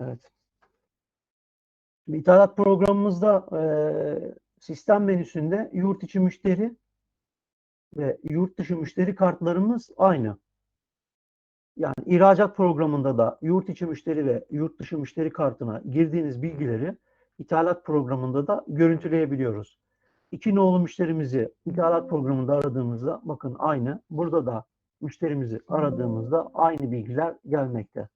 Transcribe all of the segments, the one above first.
Evet. Şimdi ithalat programımızda eee, sistem menüsünde yurt içi müşteri ve yurt dışı müşteri kartlarımız aynı. Yani ihracat programında da yurt içi müşteri ve yurt dışı müşteri kartına girdiğiniz bilgileri ithalat programında da görüntüleyebiliyoruz. İki nolu müşterimizi ithalat programında aradığımızda bakın aynı. Burada da müşterimizi aradığımızda aynı bilgiler gelmekte.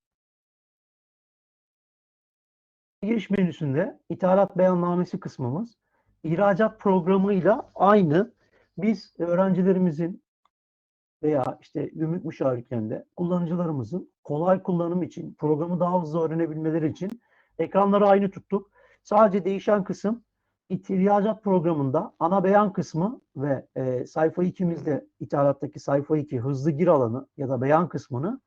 Giriş menüsünde ithalat beyannamesi kısmımız ihracat programıyla aynı. Biz öğrencilerimizin veya işte gümrük müşavirkeninde kullanıcılarımızın kolay kullanım için, programı daha hızlı öğrenebilmeleri için ekranları aynı tuttuk. Sadece değişen kısım ihracat programında ana beyan kısmı ve e, sayfa 2'mizde ithalattaki sayfa 2 hızlı gir alanı ya da beyan kısmını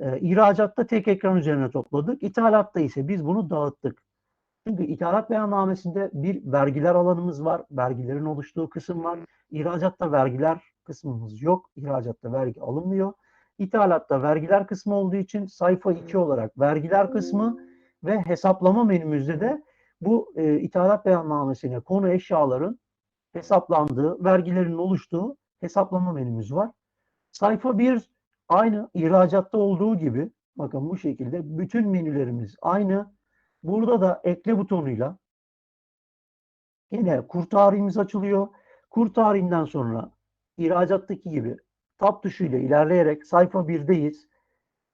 e, ihracatta tek ekran üzerine topladık. İthalatta ise biz bunu dağıttık. Çünkü ithalat beyannamesinde bir vergiler alanımız var. Vergilerin oluştuğu kısım var. İhracatta vergiler kısmımız yok. İhracatta vergi alınmıyor. İthalatta vergiler kısmı olduğu için sayfa 2 olarak vergiler kısmı ve hesaplama menümüzde de bu e, ithalat beyannamesine konu eşyaların hesaplandığı, vergilerin oluştuğu hesaplama menümüz var. Sayfa 1 aynı ihracatta olduğu gibi bakın bu şekilde bütün menülerimiz aynı. Burada da ekle butonuyla yine kur tarihimiz açılıyor. Kur tarihinden sonra ihracattaki gibi tab tuşuyla ilerleyerek sayfa 1'deyiz.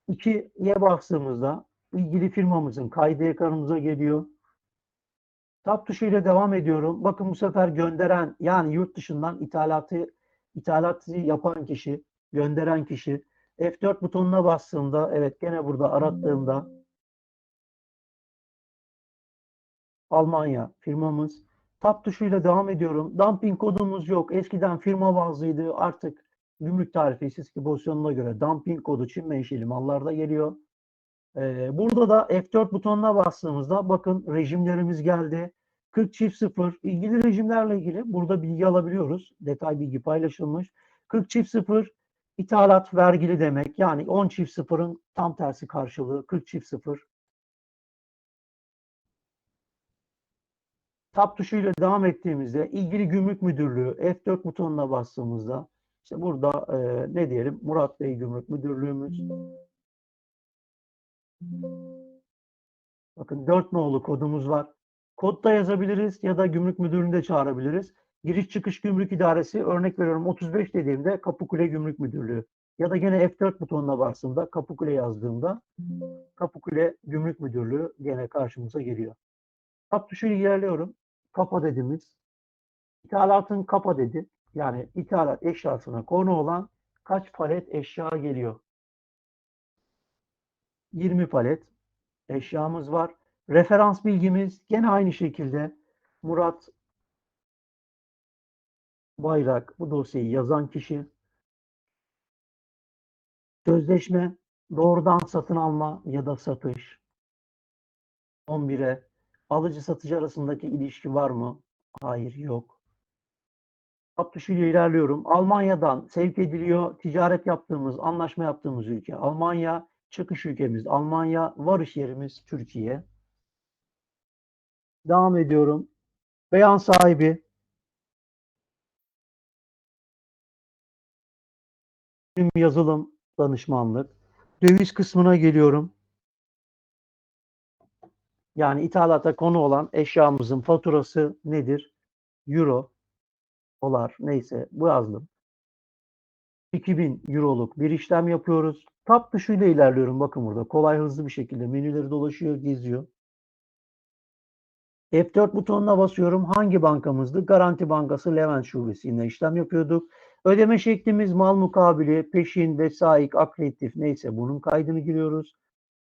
2'ye bastığımızda ilgili firmamızın kaydı ekranımıza geliyor. Tab tuşuyla devam ediyorum. Bakın bu sefer gönderen yani yurt dışından ithalatı ithalatı yapan kişi, gönderen kişi F4 butonuna bastığımda evet gene burada arattığımda Almanya firmamız. Tab tuşuyla devam ediyorum. Dumping kodumuz yok. Eskiden firma bazlıydı. Artık gümrük tarifesiz ki pozisyonuna göre dumping kodu Çin menşeli mallarda geliyor. Ee, burada da F4 butonuna bastığımızda bakın rejimlerimiz geldi. 40 çift 0 ilgili rejimlerle ilgili burada bilgi alabiliyoruz. Detay bilgi paylaşılmış. 40 çift 0 ithalat vergili demek. Yani 10 çift 0'ın tam tersi karşılığı 40 çift 0. Tab tuşuyla devam ettiğimizde ilgili gümrük müdürlüğü F4 butonuna bastığımızda işte burada e, ne diyelim Murat Bey Gümrük Müdürlüğümüz. Bakın 4 nolu kodumuz var. Kodda yazabiliriz ya da gümrük müdürlüğünde çağırabiliriz. Giriş çıkış gümrük idaresi örnek veriyorum 35 dediğimde Kapıkule Gümrük Müdürlüğü ya da gene F4 butonuna bastığımda Kapıkule yazdığımda Kapıkule Gümrük Müdürlüğü gene karşımıza geliyor. Tab tuşuyla ilerliyorum. Kapa dedimiz. İthalatın kapa dedi. Yani ithalat eşyasına konu olan kaç palet eşya geliyor? 20 palet eşyamız var. Referans bilgimiz gene aynı şekilde Murat Bayrak bu dosyayı yazan kişi. Sözleşme doğrudan satın alma ya da satış. 11'e alıcı satıcı arasındaki ilişki var mı? Hayır yok. Tab tuşuyla ilerliyorum. Almanya'dan sevk ediliyor. Ticaret yaptığımız, anlaşma yaptığımız ülke Almanya. Çıkış ülkemiz Almanya. Varış yerimiz Türkiye. Devam ediyorum. Beyan sahibi. Yazılım danışmanlık. Döviz kısmına geliyorum. Yani ithalata konu olan eşyamızın faturası nedir? Euro, dolar neyse bu yazdım. 2000 euroluk bir işlem yapıyoruz. Tab tuşuyla ilerliyorum. Bakın burada kolay hızlı bir şekilde menüleri dolaşıyor, geziyor. F4 butonuna basıyorum. Hangi bankamızdı? Garanti Bankası Levent Şubesi'nde işlem yapıyorduk. Ödeme şeklimiz mal mukabili, peşin, vesait, akreditif neyse bunun kaydını giriyoruz.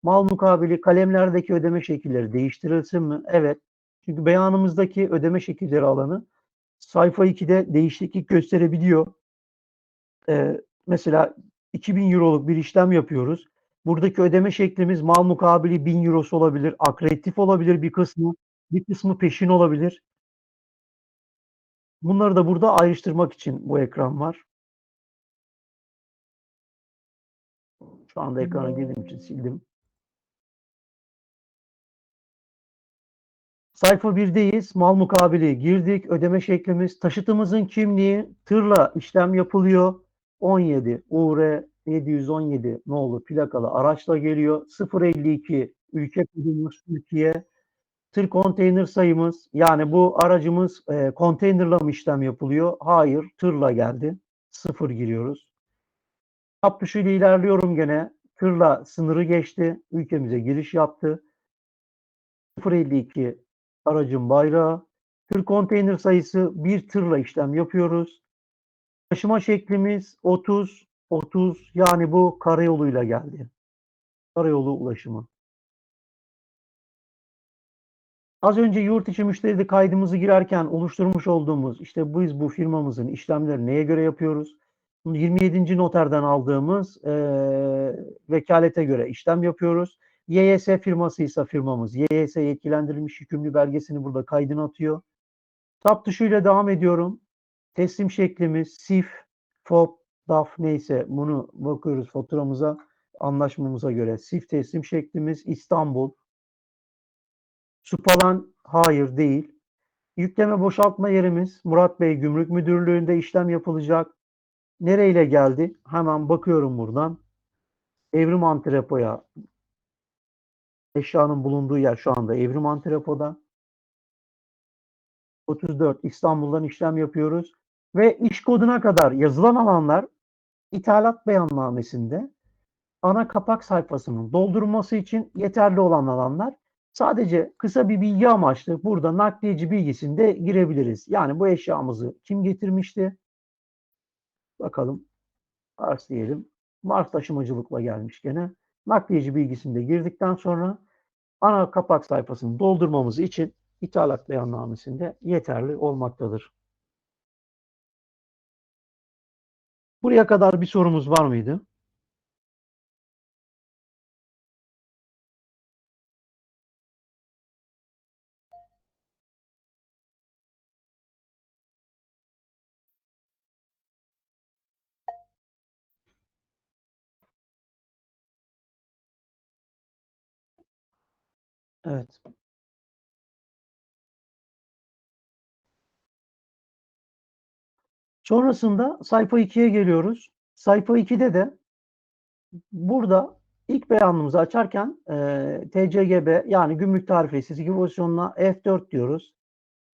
Mal mukabili kalemlerdeki ödeme şekilleri değiştirilsin mi? Evet. Çünkü beyanımızdaki ödeme şekilleri alanı sayfa 2'de değişiklik gösterebiliyor. Ee, mesela 2000 euroluk bir işlem yapıyoruz. Buradaki ödeme şeklimiz mal mukabili 1000 eurosu olabilir, akreditif olabilir bir kısmı, bir kısmı peşin olabilir. Bunları da burada ayrıştırmak için bu ekran var. Şu anda ekrana girdiğim için sildim. Sayfa 1'deyiz. Mal mukabili girdik. Ödeme şeklimiz. Taşıtımızın kimliği tırla işlem yapılıyor. 17 UR 717 nolu plakalı araçla geliyor. 052 ülke kodumuz Türkiye. Tır konteyner sayımız yani bu aracımız e, konteynerla mı işlem yapılıyor? Hayır tırla geldi. Sıfır giriyoruz. Tap tuşuyla ilerliyorum gene. Tırla sınırı geçti. Ülkemize giriş yaptı. 052 aracın bayrağı. Tır konteyner sayısı bir tırla işlem yapıyoruz. Taşıma şeklimiz 30 30 yani bu karayoluyla geldi. Karayolu ulaşımı. Az önce yurt içi müşteride kaydımızı girerken oluşturmuş olduğumuz işte biz bu firmamızın işlemleri neye göre yapıyoruz? 27. noterden aldığımız e, vekalete göre işlem yapıyoruz. YYS firmasıysa firmamız YYS yetkilendirilmiş yükümlü belgesini burada kaydını atıyor. Tab tuşuyla devam ediyorum. Teslim şeklimiz SIF, FOB, DAF neyse bunu bakıyoruz faturamıza, anlaşmamıza göre. SIF teslim şeklimiz İstanbul. Supalan hayır değil. Yükleme boşaltma yerimiz Murat Bey Gümrük Müdürlüğü'nde işlem yapılacak. Nereyle geldi? Hemen bakıyorum buradan. Evrim Antrepo'ya eşyanın bulunduğu yer şu anda Evrim Antrepo'da. 34 İstanbul'dan işlem yapıyoruz. Ve iş koduna kadar yazılan alanlar ithalat beyannamesinde ana kapak sayfasının doldurulması için yeterli olan alanlar. Sadece kısa bir bilgi amaçlı burada nakliyeci bilgisinde girebiliriz. Yani bu eşyamızı kim getirmişti? Bakalım. Mars diyelim. Mars taşımacılıkla gelmiş gene. Nakliyeci bilgisinde girdikten sonra ana kapak sayfasını doldurmamız için ithalat beyannamesinde yeterli olmaktadır. Buraya kadar bir sorumuz var mıydı? Evet. Sonrasında sayfa 2'ye geliyoruz. Sayfa 2'de de burada ilk beyanımızı açarken e, TCGB yani gümrük tarifesi 2 pozisyonuna F4 diyoruz.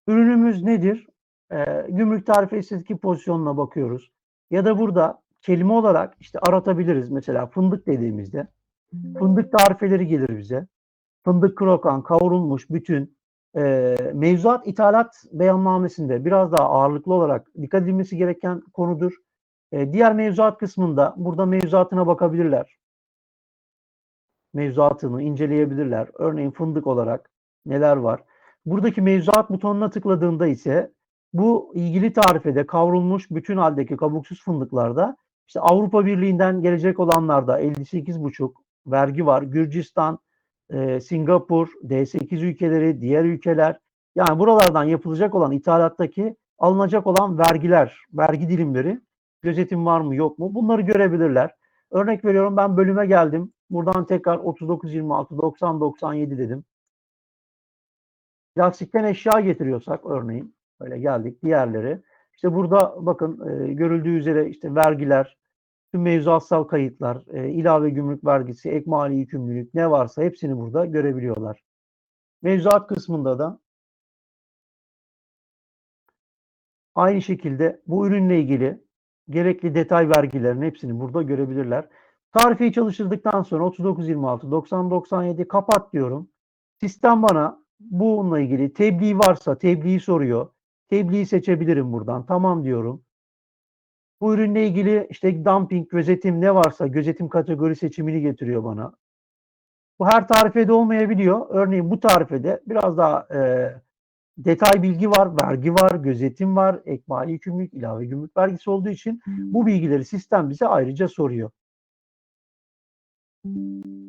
Ürünümüz nedir? E, gümrük tarifesi 2 pozisyonuna bakıyoruz. Ya da burada kelime olarak işte aratabiliriz mesela fındık dediğimizde. Fındık tarifeleri gelir bize. Fındık krokan, kavrulmuş bütün e, mevzuat ithalat beyannamesinde biraz daha ağırlıklı olarak dikkat edilmesi gereken konudur. E, diğer mevzuat kısmında burada mevzuatına bakabilirler. Mevzuatını inceleyebilirler. Örneğin fındık olarak neler var. Buradaki mevzuat butonuna tıkladığında ise bu ilgili tarifede kavrulmuş bütün haldeki kabuksuz fındıklarda işte Avrupa Birliği'nden gelecek olanlarda 58,5 vergi var. Gürcistan, e, Singapur, D8 ülkeleri, diğer ülkeler yani buralardan yapılacak olan ithalattaki alınacak olan vergiler, vergi dilimleri gözetim var mı yok mu bunları görebilirler. Örnek veriyorum ben bölüme geldim. Buradan tekrar 39, 26, 90, 97 dedim. Lastikten eşya getiriyorsak örneğin öyle geldik diğerleri. İşte burada bakın e, görüldüğü üzere işte vergiler, tüm mevzuatsal kayıtlar, e, ilave gümrük vergisi, ek mali yükümlülük ne varsa hepsini burada görebiliyorlar. Mevzuat kısmında da aynı şekilde bu ürünle ilgili gerekli detay vergilerin hepsini burada görebilirler. Tarifeyi çalıştırdıktan sonra 3926 9097 kapat diyorum. Sistem bana bununla ilgili tebliğ varsa tebliği soruyor. Tebliği seçebilirim buradan. Tamam diyorum. Bu ürünle ilgili işte dumping, gözetim ne varsa gözetim kategori seçimini getiriyor bana. Bu her tarifede olmayabiliyor. Örneğin bu tarifede biraz daha e, detay bilgi var, vergi var, gözetim var, ek mali yükümlülük, ilave gümrük vergisi olduğu için bu bilgileri sistem bize ayrıca soruyor.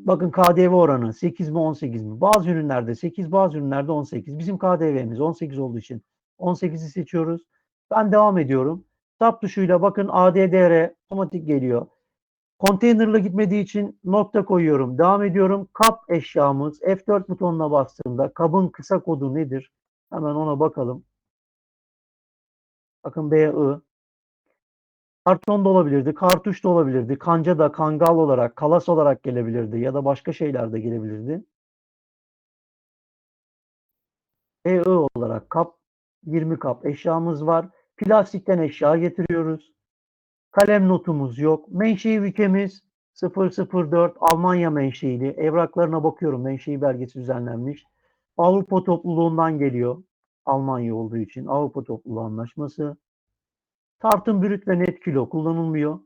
Bakın KDV oranı 8 mi 18 mi? Bazı ürünlerde 8, bazı ürünlerde 18. Bizim KDV'miz 18 olduğu için 18'i seçiyoruz. Ben devam ediyorum. Tab tuşuyla bakın ADDR otomatik geliyor. Konteynerla gitmediği için nokta koyuyorum. Devam ediyorum. Kap eşyamız F4 butonuna bastığımda kabın kısa kodu nedir? Hemen ona bakalım. Bakın BI. Karton da olabilirdi, kartuş da olabilirdi, kanca da kangal olarak, kalas olarak gelebilirdi ya da başka şeyler de gelebilirdi. EI olarak kap, 20 kap eşyamız var. Plastikten eşya getiriyoruz. Kalem notumuz yok. Menşei ülkemiz 004 Almanya menşeili. Evraklarına bakıyorum. Menşei belgesi düzenlenmiş. Avrupa topluluğundan geliyor. Almanya olduğu için Avrupa Topluluğu Anlaşması. Tartım brüt ve net kilo kullanılmıyor.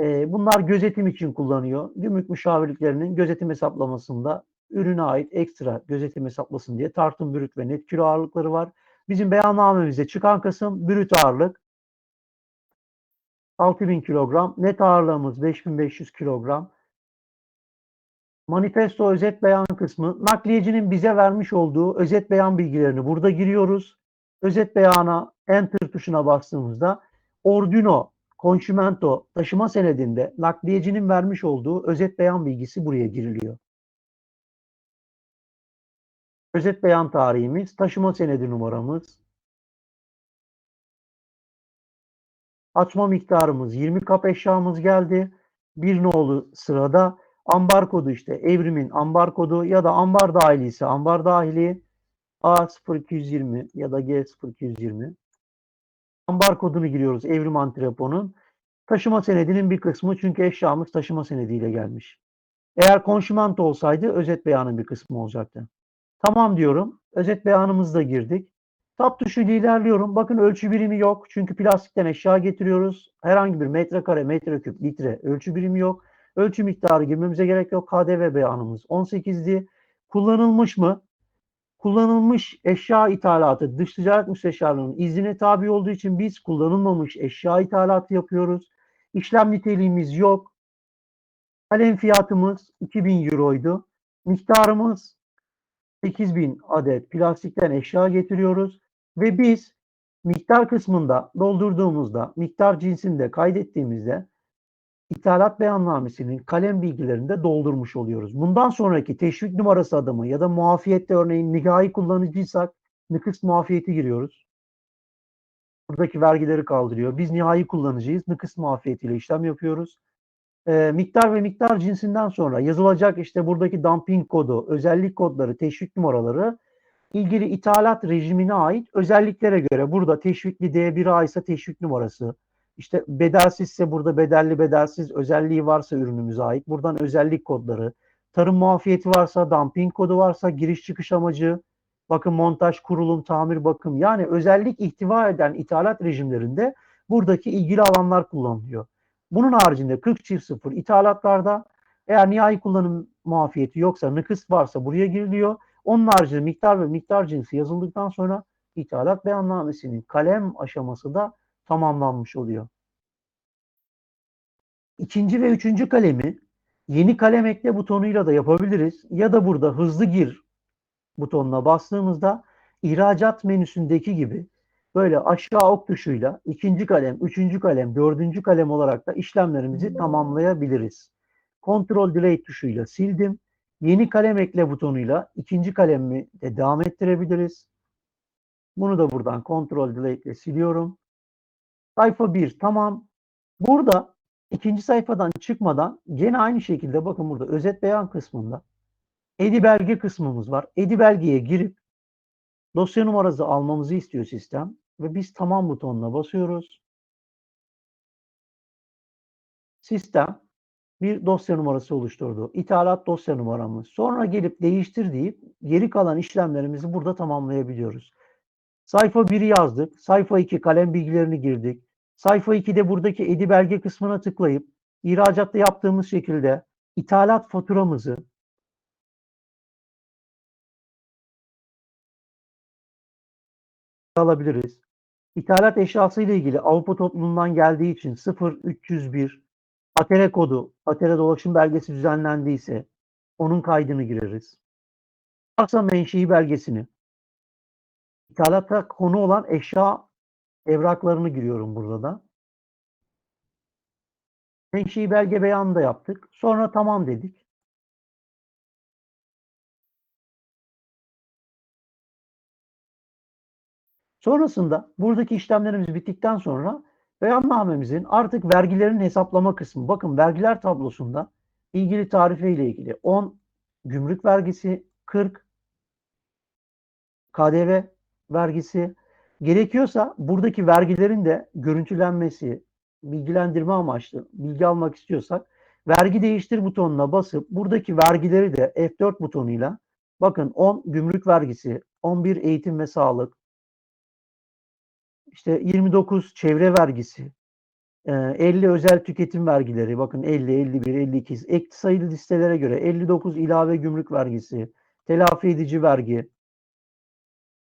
Ee, bunlar gözetim için kullanıyor. Gümrük müşavirliklerinin gözetim hesaplamasında ürüne ait ekstra gözetim hesaplasın diye tartım brüt ve net kilo ağırlıkları var. Bizim beyannamemizde çıkan kısım brüt ağırlık 6000 kilogram, net ağırlığımız 5500 kilogram. Manifesto özet beyan kısmı, nakliyecinin bize vermiş olduğu özet beyan bilgilerini burada giriyoruz. Özet beyana enter tuşuna bastığımızda Ordino Conchimento taşıma senedinde nakliyecinin vermiş olduğu özet beyan bilgisi buraya giriliyor. Özet beyan tarihimiz, taşıma senedi numaramız, açma miktarımız 20 kap eşyamız geldi. Bir nolu sırada ambar kodu işte evrimin ambar kodu ya da ambar dahili ise ambar dahili A0220 ya da G0220 ambar kodunu giriyoruz evrim antreponun. Taşıma senedinin bir kısmı çünkü eşyamız taşıma senediyle gelmiş. Eğer konşimant olsaydı özet beyanın bir kısmı olacaktı. Tamam diyorum. Özet beyanımızı da girdik. Tab tuşuyla ilerliyorum. Bakın ölçü birimi yok. Çünkü plastikten eşya getiriyoruz. Herhangi bir metrekare, metreküp, litre ölçü birimi yok. Ölçü miktarı girmemize gerek yok. KDV beyanımız 18'di. Kullanılmış mı? Kullanılmış eşya ithalatı dış ticaret müsteşarlığının iznine tabi olduğu için biz kullanılmamış eşya ithalatı yapıyoruz. İşlem niteliğimiz yok. Kalem fiyatımız 2000 euroydu. Miktarımız 8000 adet plastikten eşya getiriyoruz ve biz miktar kısmında doldurduğumuzda, miktar cinsinde kaydettiğimizde ithalat beyannamesinin kalem bilgilerini de doldurmuş oluyoruz. Bundan sonraki teşvik numarası adımı ya da muafiyette örneğin nihai kullanıcıysak nıkıs muafiyeti giriyoruz. Buradaki vergileri kaldırıyor. Biz nihai kullanıcıyız. Nıkıs muafiyetiyle işlem yapıyoruz e, miktar ve miktar cinsinden sonra yazılacak işte buradaki dumping kodu, özellik kodları, teşvik numaraları ilgili ithalat rejimine ait özelliklere göre burada teşvikli D1A ise teşvik numarası, işte bedelsizse burada bedelli bedelsiz özelliği varsa ürünümüze ait buradan özellik kodları, tarım muafiyeti varsa, dumping kodu varsa giriş çıkış amacı, bakın montaj, kurulum, tamir, bakım yani özellik ihtiva eden ithalat rejimlerinde buradaki ilgili alanlar kullanılıyor. Bunun haricinde 40 çift sıfır ithalatlarda eğer nihai kullanım muafiyeti yoksa, nıkıs varsa buraya giriliyor. Onun haricinde miktar ve miktar cinsi yazıldıktan sonra ithalat beyannamesinin kalem aşaması da tamamlanmış oluyor. İkinci ve üçüncü kalemi yeni kalem ekle butonuyla da yapabiliriz. Ya da burada hızlı gir butonuna bastığımızda ihracat menüsündeki gibi böyle aşağı ok tuşuyla ikinci kalem, üçüncü kalem, dördüncü kalem olarak da işlemlerimizi tamamlayabiliriz. Ctrl Delete tuşuyla sildim. Yeni kalem ekle butonuyla ikinci kalemi de devam ettirebiliriz. Bunu da buradan Ctrl Delete ile siliyorum. Sayfa 1 tamam. Burada ikinci sayfadan çıkmadan gene aynı şekilde bakın burada özet beyan kısmında edi belge kısmımız var. Edi belgeye girip dosya numarası almamızı istiyor sistem ve biz tamam butonuna basıyoruz. Sistem bir dosya numarası oluşturdu. İthalat dosya numaramız. Sonra gelip değiştir deyip geri kalan işlemlerimizi burada tamamlayabiliyoruz. Sayfa 1'i yazdık. Sayfa 2 kalem bilgilerini girdik. Sayfa 2'de buradaki edi belge kısmına tıklayıp ihracatta yaptığımız şekilde ithalat faturamızı alabiliriz. İthalat eşyası ile ilgili Avrupa topluluğundan geldiği için 0301 ATR kodu, ATR dolaşım belgesi düzenlendiyse onun kaydını gireriz. Varsa menşei belgesini, ithalatta konu olan eşya evraklarını giriyorum burada da. Menşei belge beyanı da yaptık. Sonra tamam dedik. Sonrasında buradaki işlemlerimiz bittikten sonra beyannamemizin artık vergilerin hesaplama kısmı. Bakın vergiler tablosunda ilgili tarife ile ilgili 10 gümrük vergisi, 40 KDV vergisi gerekiyorsa buradaki vergilerin de görüntülenmesi, bilgilendirme amaçlı bilgi almak istiyorsak vergi değiştir butonuna basıp buradaki vergileri de F4 butonuyla bakın 10 gümrük vergisi, 11 eğitim ve sağlık, işte 29 çevre vergisi, 50 özel tüketim vergileri, bakın 50, 51, 52, ek sayılı listelere göre 59 ilave gümrük vergisi, telafi edici vergi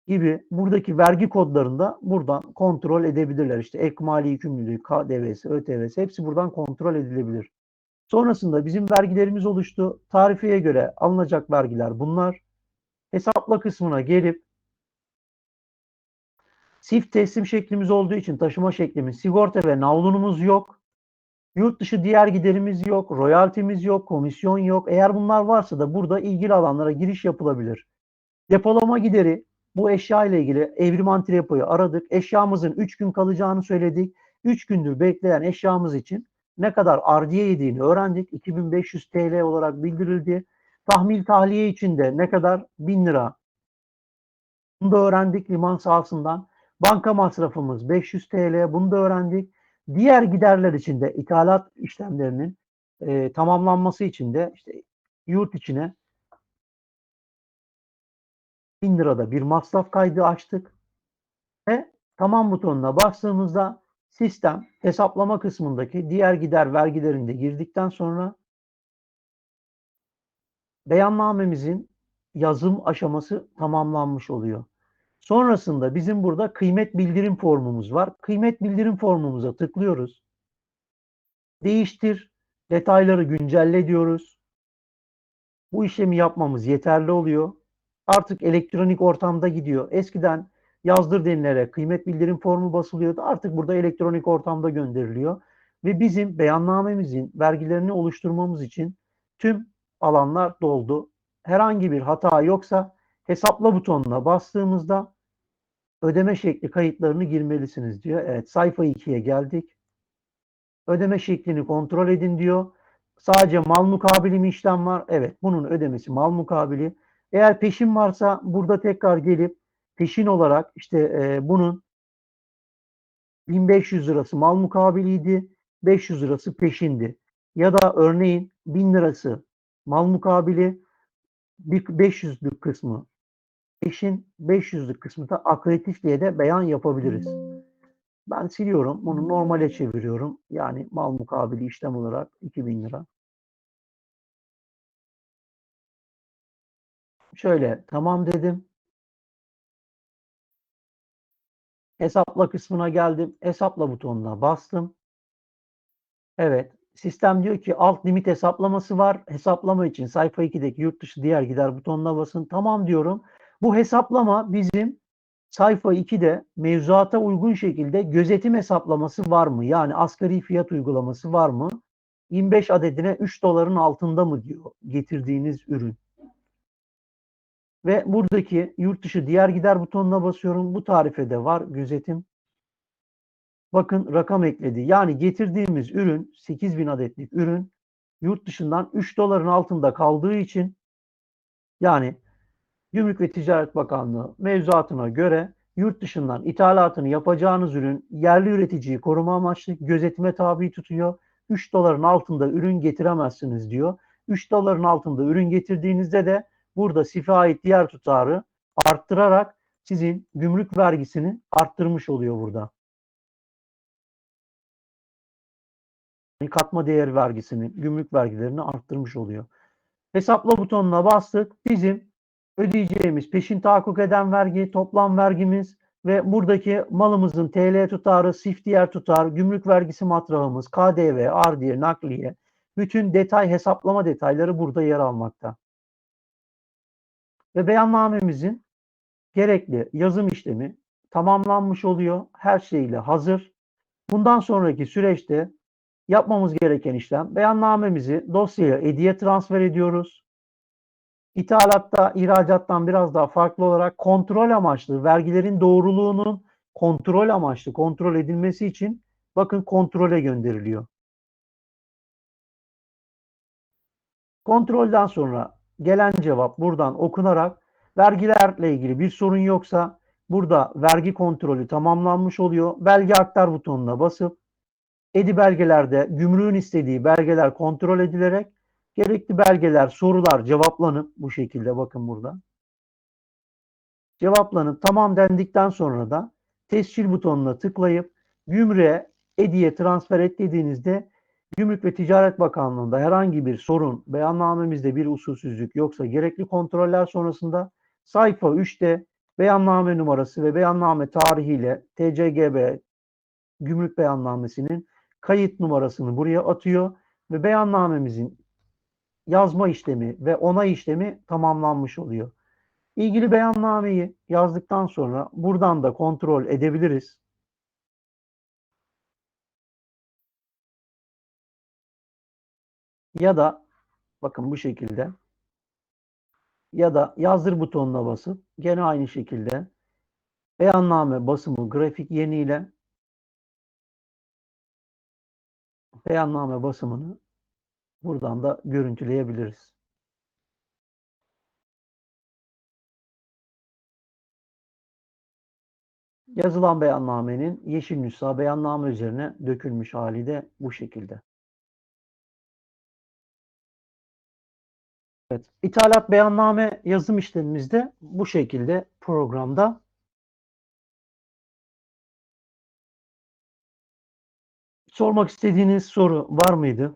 gibi buradaki vergi kodlarında buradan kontrol edebilirler. İşte ek mali yükümlülüğü, KDV'si, ÖTV'si hepsi buradan kontrol edilebilir. Sonrasında bizim vergilerimiz oluştu. Tarifeye göre alınacak vergiler bunlar. Hesapla kısmına gelip Sif teslim şeklimiz olduğu için taşıma şeklimiz, sigorta ve navlunumuz yok. Yurt dışı diğer giderimiz yok, royaltimiz yok, komisyon yok. Eğer bunlar varsa da burada ilgili alanlara giriş yapılabilir. Depolama gideri, bu eşya ile ilgili Evrim Antrepo'yu aradık. Eşyamızın 3 gün kalacağını söyledik. 3 gündür bekleyen eşyamız için ne kadar ardiye yediğini öğrendik. 2500 TL olarak bildirildi. Tahmil tahliye için de ne kadar? 1000 lira. Bunu da öğrendik liman sahasından. Banka masrafımız 500 TL. Bunu da öğrendik. Diğer giderler için de ithalat işlemlerinin e, tamamlanması için de işte yurt içine 1000 lirada bir masraf kaydı açtık. Ve tamam butonuna bastığımızda sistem hesaplama kısmındaki diğer gider vergilerinde girdikten sonra beyannamemizin yazım aşaması tamamlanmış oluyor. Sonrasında bizim burada kıymet bildirim formumuz var. Kıymet bildirim formumuza tıklıyoruz. Değiştir, detayları güncelle diyoruz. Bu işlemi yapmamız yeterli oluyor. Artık elektronik ortamda gidiyor. Eskiden yazdır denilerek kıymet bildirim formu basılıyordu. Artık burada elektronik ortamda gönderiliyor. Ve bizim beyannamemizin vergilerini oluşturmamız için tüm alanlar doldu. Herhangi bir hata yoksa hesapla butonuna bastığımızda ödeme şekli kayıtlarını girmelisiniz diyor. Evet sayfa 2'ye geldik. Ödeme şeklini kontrol edin diyor. Sadece mal mukabili mi işlem var? Evet bunun ödemesi mal mukabili. Eğer peşin varsa burada tekrar gelip peşin olarak işte e, bunun 1500 lirası mal mukabiliydi. 500 lirası peşindi. Ya da örneğin 1000 lirası mal mukabili 500'lük kısmı peşin 500'lük kısmı da akreditif diye de beyan yapabiliriz. Ben siliyorum. Bunu normale çeviriyorum. Yani mal mukabili işlem olarak 2000 lira. Şöyle tamam dedim. Hesapla kısmına geldim. Hesapla butonuna bastım. Evet. Sistem diyor ki alt limit hesaplaması var. Hesaplama için sayfa 2'deki yurt dışı diğer gider butonuna basın. Tamam diyorum. Bu hesaplama bizim sayfa 2'de mevzuata uygun şekilde gözetim hesaplaması var mı? Yani asgari fiyat uygulaması var mı? 25 adedine 3 doların altında mı diyor getirdiğiniz ürün. Ve buradaki yurt dışı diğer gider butonuna basıyorum. Bu tarifede var gözetim. Bakın rakam ekledi. Yani getirdiğimiz ürün 8000 adetlik ürün yurt dışından 3 doların altında kaldığı için yani Gümrük ve Ticaret Bakanlığı mevzuatına göre yurt dışından ithalatını yapacağınız ürün yerli üreticiyi koruma amaçlı gözetime tabi tutuyor. 3 doların altında ürün getiremezsiniz diyor. 3 doların altında ürün getirdiğinizde de burada sife ait diğer tutarı arttırarak sizin gümrük vergisini arttırmış oluyor burada. Katma değer vergisini, gümrük vergilerini arttırmış oluyor. Hesapla butonuna bastık. Bizim ödeyeceğimiz peşin tahakkuk eden vergi, toplam vergimiz ve buradaki malımızın TL tutarı, SIF diğer tutar, gümrük vergisi matrahımız, KDV, ardiye, nakliye, bütün detay hesaplama detayları burada yer almakta. Ve beyannamemizin gerekli yazım işlemi tamamlanmış oluyor. Her şeyle hazır. Bundan sonraki süreçte Yapmamız gereken işlem beyannamemizi dosyaya hediye transfer ediyoruz. İthalatta, ihracattan biraz daha farklı olarak kontrol amaçlı, vergilerin doğruluğunun kontrol amaçlı, kontrol edilmesi için bakın kontrole gönderiliyor. Kontrolden sonra gelen cevap buradan okunarak vergilerle ilgili bir sorun yoksa burada vergi kontrolü tamamlanmış oluyor. Belge aktar butonuna basıp edi belgelerde gümrüğün istediği belgeler kontrol edilerek gerekli belgeler, sorular cevaplanıp bu şekilde bakın burada. Cevaplanıp tamam dendikten sonra da tescil butonuna tıklayıp gümrüğe ediye transfer et dediğinizde Gümrük ve Ticaret Bakanlığı'nda herhangi bir sorun, beyannamemizde bir usulsüzlük yoksa gerekli kontroller sonrasında sayfa 3'te beyanname numarası ve beyanname tarihiyle TCGB gümrük beyannamesinin kayıt numarasını buraya atıyor ve beyannamemizin yazma işlemi ve onay işlemi tamamlanmış oluyor. İlgili beyannameyi yazdıktan sonra buradan da kontrol edebiliriz. Ya da bakın bu şekilde ya da yazdır butonuna basıp gene aynı şekilde beyanname basımı grafik yeniyle beyanname basımını buradan da görüntüleyebiliriz. Yazılan beyannamenin yeşil nüsha beyanname üzerine dökülmüş hali de bu şekilde. Evet, ithalat beyanname yazım işlemimizde bu şekilde programda sormak istediğiniz soru var mıydı?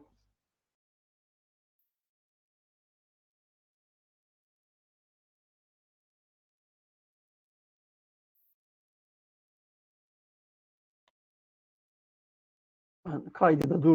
Kaydı da dur